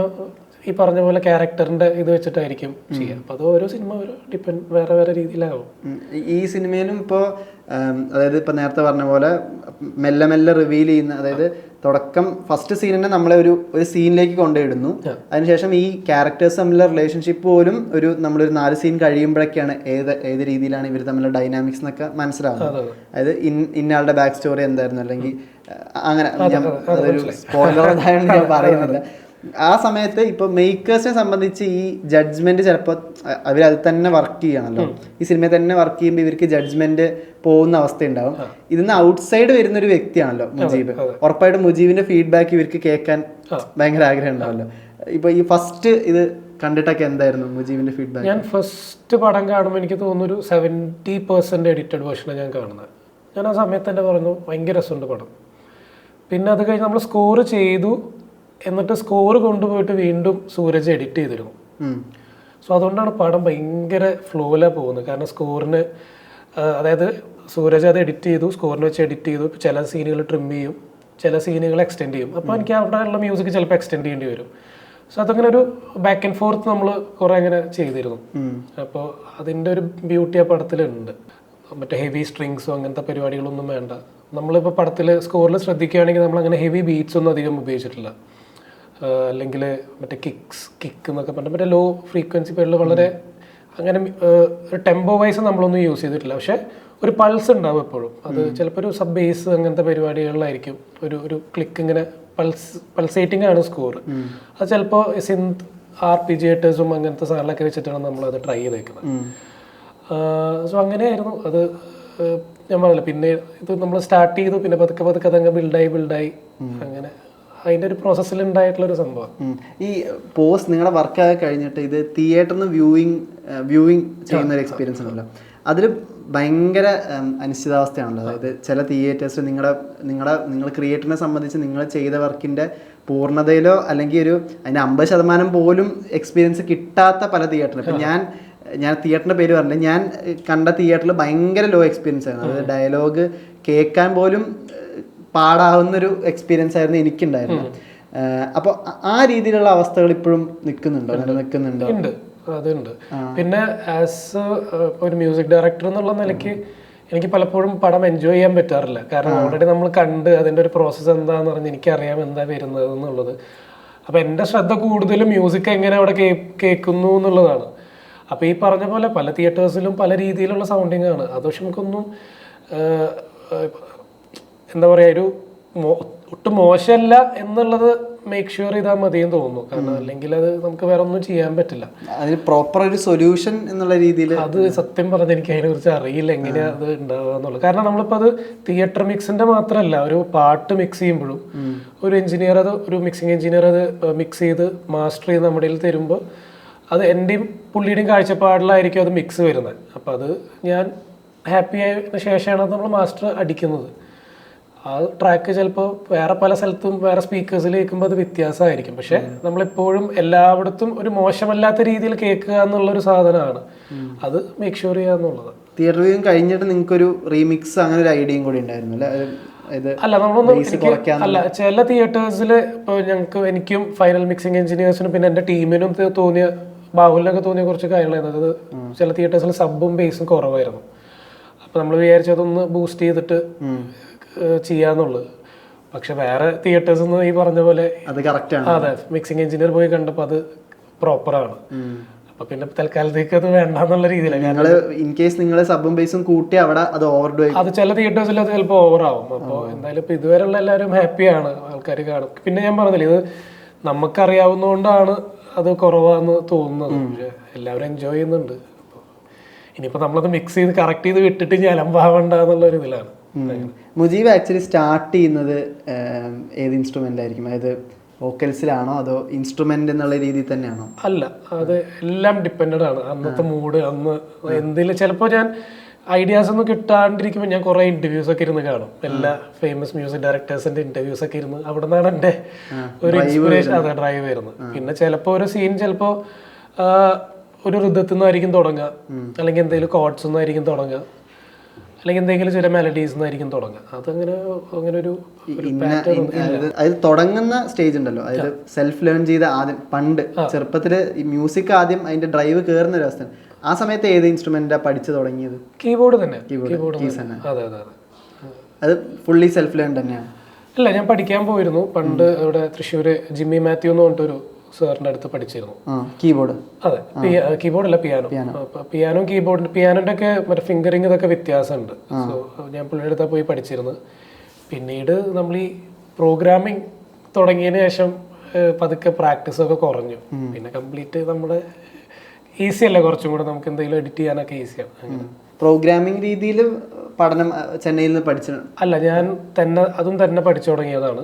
ഈ പറഞ്ഞ പോലെ ക്യാരക്ടറിന്റെ ഇത് വെച്ചിട്ടായിരിക്കും ചെയ്യുക. അപ്പൊ അത് ഓരോ സിനിമ ഡിപ്പെൻഡ് വേറെ വേറെ രീതിയിലാവും. ഈ സിനിമയിലും ഇപ്പോൾ അതായത് ഇപ്പൊ നേരത്തെ പറഞ്ഞ പോലെ മെല്ലെ മെല്ലെ റിവീൽ ചെയ്യുന്ന അതായത് തുടക്കം ഫസ്റ്റ് സീനിനെ നമ്മളെ ഒരു ഒരു സീനിലേക്ക് കൊണ്ടുപോയിടുന്നു. അതിനുശേഷം ഈ ക്യാരക്ടേഴ്സ് തമ്മിലുള്ള റിലേഷൻഷിപ്പ് പോലും ഒരു നമ്മളൊരു നാല് സീൻ കഴിയുമ്പോഴൊക്കെയാണ് ഏത് ഏത് രീതിയിലാണ് ഇവർ തമ്മിലുള്ള ഡൈനാമിക്സ് എന്നൊക്കെ മനസ്സിലാവുന്നത്. അതായത് ഇൻ ഇന്നയാളുടെ ബാക്ക് സ്റ്റോറി എന്തായിരുന്നു? അല്ലെങ്കിൽ അങ്ങനെ ഞാൻ അതൊരു സ്പോയിലർ ആയതുകൊണ്ട് ഞാൻ പറയുന്നില്ല. ആ സമയത്ത് ഇപ്പൊ മേക്കേഴ്സിനെ സംബന്ധിച്ച് ഈ ജഡ്ജ്മെന്റ് ചിലപ്പോൾ അവർ അത് തന്നെ വർക്ക് ചെയ്യണമല്ലോ ഈ സിനിമയിൽ തന്നെ വർക്ക് ചെയ്യുമ്പോൾ ഇവർക്ക് ജഡ്ജ്മെന്റ് പോകുന്ന അവസ്ഥ ഉണ്ടാവും ഇതിന്ന് ഔട്ട്സൈഡ് വരുന്ന ഒരു വ്യക്തിയാണല്ലോ മുജീബ്. ഉറപ്പായിട്ടും മുജീബിന്റെ ഫീഡ്ബാക്ക് ഇവർക്ക് കേൾക്കാൻ ഭയങ്കര ആഗ്രഹം ഉണ്ടാവല്ലോ. ഇപ്പൊ ഈ ഫസ്റ്റ് ഇത് കണ്ടിട്ടൊക്കെ എന്തായിരുന്നു മുജീബിന്റെ ഫീഡ്ബാക്ക് ഞാൻ ഫസ്റ്റ് പടം കാണുമ്പോൾ എനിക്ക് തോന്നുന്നു ഒരു സെവന്റി പെർസെന്റ് എഡിറ്റഡ് വേർഷനാണ് ഞാൻ കാണുന്നത്. ഞാൻ ആ സമയത്ത് തന്നെ പറഞ്ഞു ഭയങ്കര രസമുണ്ട് പടം. പിന്നെ അത് കഴിഞ്ഞ് നമ്മൾ സ്കോർ ചെയ്തു. എന്നിട്ട് സ്കോർ കൊണ്ടുപോയിട്ട് വീണ്ടും സൂരജ് എഡിറ്റ് ചെയ്തിരുന്നു. സോ അതുകൊണ്ടാണ് പടം ഭയങ്കര ഫ്ലോയിലാണ് പോകുന്നത്. കാരണം സ്കോറിന് അതായത് സൂരജ് അത് എഡിറ്റ് ചെയ്തു സ്കോറിന് വെച്ച് എഡിറ്റ് ചെയ്തു. ചില സീനുകൾ ട്രിം ചെയ്യും ചില സീനുകൾ എക്സ്റ്റെൻഡ് ചെയ്യും. അപ്പോൾ എനിക്ക് അവിടെ ഉള്ള മ്യൂസിക് ചിലപ്പോൾ എക്സ്റ്റെൻഡ് ചെയ്യേണ്ടി വരും. സോ അതങ്ങനെ ഒരു ബാക്ക് ആൻഡ് ഫോർത്ത് നമ്മൾ കുറേ അങ്ങനെ ചെയ്തിരുന്നു. അപ്പോൾ അതിന്റെ ഒരു ബ്യൂട്ടി ആ പടത്തിലുണ്ട്. മറ്റേ ഹെവി സ്ട്രിങ്സോ അങ്ങനത്തെ പരിപാടികളൊന്നും വേണ്ട. നമ്മളിപ്പോൾ പടത്തിൽ സ്കോറിൽ ശ്രദ്ധിക്കുകയാണെങ്കിൽ നമ്മൾ അങ്ങനെ ഹെവി ബീറ്റ്സ് ഒന്നും അധികം ഉപയോഗിച്ചിട്ടില്ല. അല്ലെങ്കിൽ മറ്റേ കിക്സ് കിക്ക് എന്നൊക്കെ പറഞ്ഞാൽ മറ്റേ ലോ ഫ്രീക്വൻസി പേരിൽ വളരെ അങ്ങനെ ഒരു ടെമ്പോ വൈസ് നമ്മളൊന്നും യൂസ് ചെയ്തിട്ടില്ല. പക്ഷേ ഒരു പൾസ് ഉണ്ടാവും എപ്പോഴും. അത് ചിലപ്പോൾ ഒരു സബ് ബേസ് അങ്ങനത്തെ പരിപാടികളിലായിരിക്കും. ഒരു ഒരു ക്ലിക്ക് ഇങ്ങനെ പൾസ് പൾസേറ്റിംഗ് ആണ് സ്കോർ അത് ചിലപ്പോൾ സിന്ത് ആർ പി ജി എട്ടേഴ്സും അങ്ങനത്തെ സാധനങ്ങളൊക്കെ വെച്ചിട്ടാണ് നമ്മൾ അത് ട്രൈ ചെയ്തേക്കുന്നത് സോ അങ്ങനെയായിരുന്നു. അത് ഞാൻ പറഞ്ഞില്ല പിന്നെ ഇത് നമ്മൾ സ്റ്റാർട്ട് ചെയ്തു പിന്നെ പതുക്കെ പതുക്കെ അതങ്ങ് ബിൽഡായി ബിൽഡായി അങ്ങനെ അതിന്റെ ഒരു പ്രോസസ്സിൽ ഉണ്ടായിട്ടുള്ള ഒരു സംഭവം. ഈ പോസ്റ്റ് നിങ്ങളുടെ വർക്കൊക്കെ കഴിഞ്ഞിട്ട് ഇത് തിയേറ്ററിൽ വ്യൂയിങ് വ്യൂയിങ് ചെയ്യുന്ന ഒരു എക്സ്പീരിയൻസ് ഉണ്ടല്ലോ. അതിൽ ഭയങ്കര അനിശ്ചിതാവസ്ഥയാണല്ലോ. അതായത് ചില തിയേറ്റേഴ്സ് നിങ്ങളുടെ നിങ്ങളുടെ നിങ്ങൾ ക്രിയേറ്ററിനെ സംബന്ധിച്ച് നിങ്ങൾ ചെയ്ത വർക്കിന്റെ പൂർണതയിലോ അല്ലെങ്കിൽ ഒരു അതിന്റെ അമ്പത് ശതമാനം പോലും എക്സ്പീരിയൻസ് കിട്ടാത്ത പല തിയേറ്ററിൽ ഇപ്പം ഞാൻ ഞാൻ തിയേറ്ററിന്റെ പേര് പറഞ്ഞില്ല? ഞാൻ കണ്ട തിയേറ്ററിൽ ഭയങ്കര ലോ എക്സ്പീരിയൻസ് ആയിരുന്നു. അതായത് ഡയലോഗ് കേൾക്കാൻ പോലും പാടാവുന്നൊരു എക്സ്പീരിയൻസ് ആയിരുന്നു എനിക്കുണ്ടായിരുന്നത്. അപ്പോൾ ആ രീതിയിലുള്ള അവസ്ഥകൾ ഇപ്പോഴും നിൽക്കുന്നുണ്ടോ? നിലനിൽക്കുന്നുണ്ടോ? ഉണ്ട്. അതുണ്ട്. പിന്നെ ആസ് ഒരു മ്യൂസിക് ഡയറക്ടർ എന്നുള്ള നിലയ്ക്ക് എനിക്ക് പലപ്പോഴും പടം എൻജോയ് ചെയ്യാൻ പറ്റാറില്ല. കാരണം ഓൾറെഡി നമ്മൾ കണ്ട് അതിന്റെ ഒരു പ്രോസസ്സ് എന്താന്ന് പറഞ്ഞ് എനിക്കറിയാം എന്താ വരുന്നത് എന്നുള്ളത്. അപ്പൊ എന്റെ ശ്രദ്ധ കൂടുതലും മ്യൂസിക് എങ്ങനെ അവിടെ കേ- കേൾക്കുന്നു എന്നുള്ളതാണ്. അപ്പൊ ഈ പറഞ്ഞ പോലെ പല തിയേറ്റേഴ്സിലും പല രീതിയിലുള്ള സൗണ്ടിങ് ആണ്. അത് പക്ഷെ നമുക്കൊന്നും എന്താ പറയുക ഒരു ഒട്ടും മോശമല്ല എന്നുള്ളത് മേക്ക് ഷുവർ ചെയ്താൽ മതിയെന്ന് തോന്നുന്നു. കാരണം അല്ലെങ്കിൽ അത് നമുക്ക് വേറെ ഒന്നും ചെയ്യാൻ പറ്റില്ല. അതിന് പ്രോപ്പർ ഒരു സൊല്യൂഷൻ എന്നുള്ള രീതിയിൽ അത് സത്യം പറഞ്ഞ എനിക്ക് അതിനെ കുറിച്ച് അറിയില്ല എങ്ങനെയാ അത് ഉണ്ടാവുക എന്നുള്ളത്. കാരണം നമ്മളിപ്പോൾ അത് തിയേറ്റർ മിക്സിന്റെ മാത്രമല്ല ഒരു പാട്ട് മിക്സ് ചെയ്യുമ്പോഴും ഒരു എഞ്ചിനീയർ അത് ഒരു മിക്സിംഗ് എഞ്ചിനീയർ അത് മിക്സ് ചെയ്ത് മാസ്റ്റർ ചെയ്ത് നമ്മുടെ കയ്യിൽ തരുമ്പോൾ അത് എന്റെയും പുള്ളിയുടെയും കാഴ്ചപ്പാടിലായിരിക്കും അത് മിക്സ് വരുന്നത്. അപ്പം അത് ഞാൻ ഹാപ്പി ആയതിനു ശേഷമാണ് നമ്മൾ മാസ്റ്റർ അടിക്കുന്നത്. ആ ട്രാക്ക് ചിലപ്പോൾ വേറെ പല സ്ഥലത്തും വേറെ സ്പീക്കേഴ്സിൽ കേൾക്കുമ്പോൾ അത് വ്യത്യാസമായിരിക്കും. പക്ഷെ നമ്മളെപ്പോഴും എല്ലായിടത്തും ഒരു മോശമല്ലാത്ത രീതിയിൽ കേൾക്കുക എന്നുള്ള ഒരു സാധനമാണ് അത് മേക്ക് ഷുവർ ചെയ്യുക എന്നുള്ളത്. തിയേറ്റർ വ്യൂ കഴിഞ്ഞിട്ട് നിങ്ങൾക്ക് ഒരു റീമിക്സ് അങ്ങനെ ഒരു ഐഡിയയും കൂടി ഉണ്ടായിരുന്നു അല്ലേ? അല്ല നമ്മളൊന്നും അല്ല ചില തിയേറ്റേഴ്സിൽ ഇപ്പോൾ ഞങ്ങൾക്ക് എനിക്കും ഫൈനൽ മിക്സിംഗ് എഞ്ചിനീയേഴ്സിനും പിന്നെ എന്റെ ടീമിനും തോന്നിയ ബാഹുലിനൊക്കെ തോന്നിയ കുറച്ച് കാര്യങ്ങളായിരുന്നു അത് ചില തിയേറ്റേഴ്സിൽ സബും ബേസും കുറവായിരുന്നു. അപ്പോൾ നമ്മൾ വിചാരിച്ചതൊന്ന് ബൂസ്റ്റ് ചെയ്തിട്ട് ചെയ്യാന്നുള്ളത്. പക്ഷെ വേറെ തിയേറ്റേഴ്സ് ഈ പറഞ്ഞ പോലെ അത് കറക്റ്റ് ആണ്. അതെ മിക്സിംഗ് എഞ്ചിനീയർ പോയി കണ്ടപ്പോൾ അത് പ്രോപ്പറാണ് അപ്പൊ പിന്നെ തൽക്കാലത്തേക്ക് അത് വേണ്ടെന്നുള്ള രീതിയിലാണ് ഇൻ കേസ് നിങ്ങൾ സബും ബേസും കൂട്ടി അവിടെ അത് ഓവർഡു ആയി അത് ചില തിയേറ്റേഴ്സിൽ അത് ചിലപ്പോൾ ഓവർ ആവും. അപ്പോൾ എന്തായാലും ഇപ്പൊ ഇതുവരെയുള്ള എല്ലാവരും ഹാപ്പിയാണ് ആൾക്കാർ കാണും. പിന്നെ ഞാൻ പറഞ്ഞില്ല ഇത് നമുക്കറിയാവുന്നതുകൊണ്ടാണ് അത് കുറവാന്ന് തോന്നുന്നത്. പക്ഷെ എല്ലാവരും എൻജോയ് ചെയ്യുന്നുണ്ട്. ഇനിയിപ്പോ നമ്മളത് മിക്സ് ചെയ്ത് കറക്റ്റ് ചെയ്ത് വിട്ടിട്ട് ഞാൻ അലമ്പാവണ്ട എന്നുള്ള ഒരു ഇതിലാണ് മുജീബ് ആക്ച്വലി സ്റ്റാർട്ട് ചെയ്യുന്നത് ഏത് ഇൻസ്ട്രുമെന്റ് ആയിരിക്കും? അതായത് വോക്കൽസിലാണോ അതോ ഇൻസ്ട്രുമെന്റ് എന്നുള്ള രീതിയിൽ തന്നെയാണോ? അല്ല അത് എല്ലാം ഡിപ്പെൻഡഡ് ആണ്. അന്നത്തെ മൂഡ് അന്ന് എന്തെങ്കിലും ചിലപ്പോൾ ഞാൻ ഐഡിയാസ് ഒന്നും കിട്ടാണ്ടിരിക്കുമ്പോൾ ഞാൻ കുറേ ഇന്റർവ്യൂസ് ഒക്കെ ഇരുന്ന് കാണും. എല്ലാ ഫേമസ് മ്യൂസിക് ഡയറക്ടേഴ്സിന്റെ ഇന്റർവ്യൂസ് ഒക്കെ ഇരുന്ന് അവിടെ നിന്നാണ് എന്റെ ഒരു ഇൻസ്പിറേഷൻ അതെ ഡ്രൈവ് വരുന്നത്. പിന്നെ ചിലപ്പോൾ ഒരു സീൻ ചിലപ്പോൾ ഒരു ഋതത്തിൽ നിന്നായിരിക്കും തുടങ്ങുക. അല്ലെങ്കിൽ എന്തെങ്കിലും കോഡ്സ് നിന്നായിരിക്കും തുടങ്ങുക. അല്ലെങ്കിൽ എന്തെങ്കിലും ചില മെലഡീസ് നിന്നായിരിക്കും തുടങ്ങുക. അതങ്ങനെ അങ്ങനെ ഒരു അത് തുടങ്ങുന്ന സ്റ്റേജ് ഉണ്ടല്ലോ. അതായത് സെൽഫ് ലേൺ ചെയ്ത ആദ്യം പണ്ട് ചെറുപ്പത്തിൽ ഈ മ്യൂസിക് ആദ്യം അതിന്റെ ഡ്രൈവ് കയറുന്ന ഒരു അവസ്ഥ ആ സമയത്ത് ഏത് ഇൻസ്ട്രുമെന്റാ പഠിച്ചു തുടങ്ങിയത്? കീബോർഡ് തന്നെ. Keyboard, കീബോർഡ് തന്നെ. അതെ അതെ അതെ. ഫുള്ളി സെൽഫ് ലേൺ തന്നെയാണ്. അല്ല ഞാൻ പഠിക്കാൻ പോയിരുന്നു. പണ്ട് അവിടെ തൃശ്ശൂര് ജിമ്മി മാത്യു എന്ന് പറഞ്ഞിട്ടൊരു സാറിന്റെ അടുത്ത് പഠിച്ചിരുന്നു. കീബോർഡ്. അതെ കീബോർഡ് അല്ല പിയാനോ. പിയാനോ. കീബോർഡ് പിയാനോന്റെ ഒക്കെ മറ്റേ ഫിംഗറിങ് ഇതൊക്കെ വ്യത്യാസമുണ്ട്. സോ ഞാൻ പുള്ളിയുടെ അടുത്താ പോയി പഠിച്ചിരുന്നു പിന്നീട് നമ്മൾ ഈ പ്രോഗ്രാമിംഗ് തുടങ്ങിയതിന് ശേഷം പതുക്കെ പ്രാക്ടീസ് ഒക്കെ കുറഞ്ഞു. പിന്നെ കംപ്ലീറ്റ് നമ്മുടെ ഈസി അല്ല കുറച്ചും കൂടെ നമുക്ക് എന്തെങ്കിലും എഡിറ്റ് ചെയ്യാനൊക്കെ ഈസിയാണ് പ്രോഗ്രാമിംഗ് രീതിയിൽ പഠനം ചെന്നൈയിൽ നിന്ന് പഠിച്ചു അല്ല ഞാൻ തന്നെ അതും തന്നെ പഠിച്ചു തുടങ്ങിയതാണ്.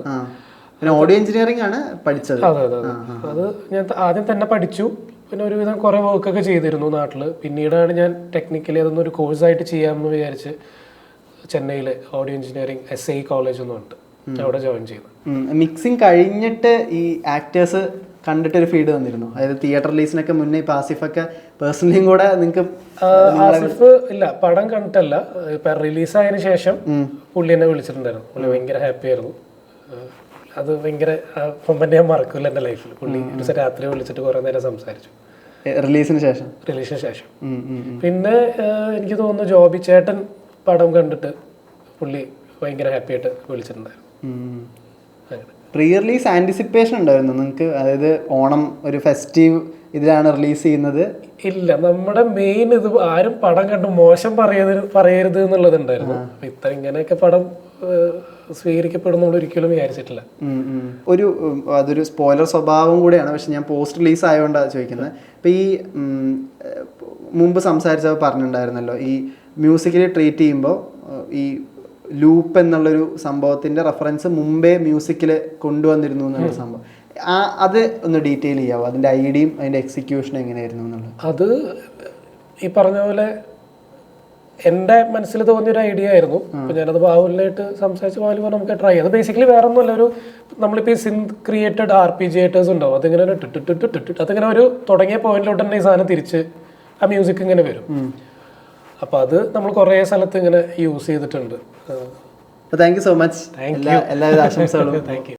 ഓഡിയോ എഞ്ചിനീയറിംഗ് ആണ് പഠിച്ചത്. അതെ അതെ അതെ. ഞാൻ ആദ്യം തന്നെ പഠിച്ചു. പിന്നെ ഒരുവിധം കുറേ വർക്കൊക്കെ ചെയ്തിരുന്നു നാട്ടിൽ പിന്നീടാണ് ഞാൻ ടെക്നിക്കലി അതൊന്നും ഒരു കോഴ്സായിട്ട് ചെയ്യാമെന്ന് വിചാരിച്ച് ചെന്നൈയിൽ audio engineering S I college എന്ന് പറഞ്ഞിട്ട് അവിടെ ജോയിൻ ചെയ്തു. മിക്സിംഗ് കഴിഞ്ഞിട്ട് ഈ ആക്ടേഴ്സ് കണ്ടിട്ട് ഒരു ഫീഡ് വന്നിരുന്നു. അതായത് തിയേറ്റർ റിലീസിനൊക്കെ മുന്നേ ഇപ്പൊ ആസിഫൊക്കെ പേഴ്സണലിയും കൂടെ നിങ്ങൾക്ക് ആസിഫ് ഇല്ല പടം കണ്ടിട്ടല്ല. ഇപ്പം റിലീസായതിനു ശേഷം പുള്ളി എന്നെ വിളിച്ചിട്ടുണ്ടായിരുന്നു. പുള്ളി ഭയങ്കര ഹാപ്പി ആയിരുന്നു. അത് ഭയങ്കര മൊമെന്റ് ഞാൻ മറക്കില്ല എന്റെ ലൈഫിൽ. പുള്ളി ഒരു ദിവസം രാത്രി വിളിച്ചിട്ട് കുറേ നേരം സംസാരിച്ചു. റിലീസിന് ശേഷം? റിലീസിന് ശേഷം. പിന്നെ എനിക്ക് തോന്നുന്നു ജോബി ചേട്ടൻ പടം കണ്ടിട്ട് പുള്ളി ഭയങ്കര ഹാപ്പി ആയിട്ട് വിളിച്ചിട്ടുണ്ടായിരുന്നു. പ്രീ റിലീസ് ആന്റിസിപ്പേഷൻ ഉണ്ടായിരുന്നു നിങ്ങൾക്ക്? അതായത് ഓണം ഒരു ഫെസ്റ്റീവ് ഇതിലാണ് റിലീസ് ചെയ്യുന്നത്? ഇല്ല നമ്മുടെ മെയിൻ ഇത് ആരും പടം കണ്ട് മോശം പറയരുത് പറയരുത് എന്നുള്ളതുണ്ടായിരുന്നു ഇത്ര ഇങ്ങനെയൊക്കെ പടം ആഹ് സ്വീകരിക്കപ്പെടും നമ്മൾ ഒരിക്കലും വിചാരിച്ചിട്ടില്ല. ഒരു അതൊരു സ്പോയിലർ സ്വഭാവം കൂടിയാണ്. പക്ഷെ ഞാൻ പോസ്റ്റ് റിലീസ് ആയതുകൊണ്ടാണ് ചോദിക്കുന്നത്. ഇപ്പം ഈ മുമ്പ് സംസാരിച്ച പറഞ്ഞിട്ടുണ്ടായിരുന്നല്ലോ. ഈ മ്യൂസിക്കലി ട്രീറ്റ് ചെയ്യുമ്പോൾ ഈ ലൂപ്പ് എന്നുള്ളൊരു സംഭവത്തിന്റെ റെഫറൻസ് മുമ്പേ മ്യൂസിക്കിൽ കൊണ്ടുവന്നിരുന്നു എന്നുള്ള സംഭവം. ആ അത് ഒന്ന് ഡീറ്റെയിൽ ചെയ്യാവോ? അതിന്റെ ഐഡിയയും അതിന്റെ എക്സിക്യൂഷനും എങ്ങനെയായിരുന്നു എന്നുള്ളത്? അത് ഈ പറഞ്ഞ പോലെ എന്റെ മനസ്സിൽ തോന്നിയ ഒരു ഐഡിയ ആയിരുന്നു അപ്പൊ ഞാനത് ബാഹുലിനായിട്ട് സംസാരിച്ച് ബാഹുലി പറഞ്ഞു നമുക്ക് ട്രൈ ചെയ്യാം. അത് ബേസിക്കലി വേറെ ഒന്നുമല്ല ഒരു നമ്മളിപ്പോൾ ഈ synth created R P G ഏറ്റേഴ്സ് ഉണ്ടാവും അതിങ്ങനെ ഒരു ടിട്ട് ടിട്ട് ടിട്ട് അതിങ്ങനെ ഒരു തുടങ്ങിയ പോയിന്റിലോട്ട് തന്നെ ഈ സാധനം തിരിച്ച് ആ മ്യൂസിക് ഇങ്ങനെ വരും. അപ്പൊ അത് നമ്മൾ കുറേ സ്ഥലത്ത് ഇങ്ങനെ യൂസ് ചെയ്തിട്ടുണ്ട്. അപ്പോൾ താങ്ക് യു സോ മച്ച് എല്ലാ എല്ലാവിധ ആശംസകളും. Thank you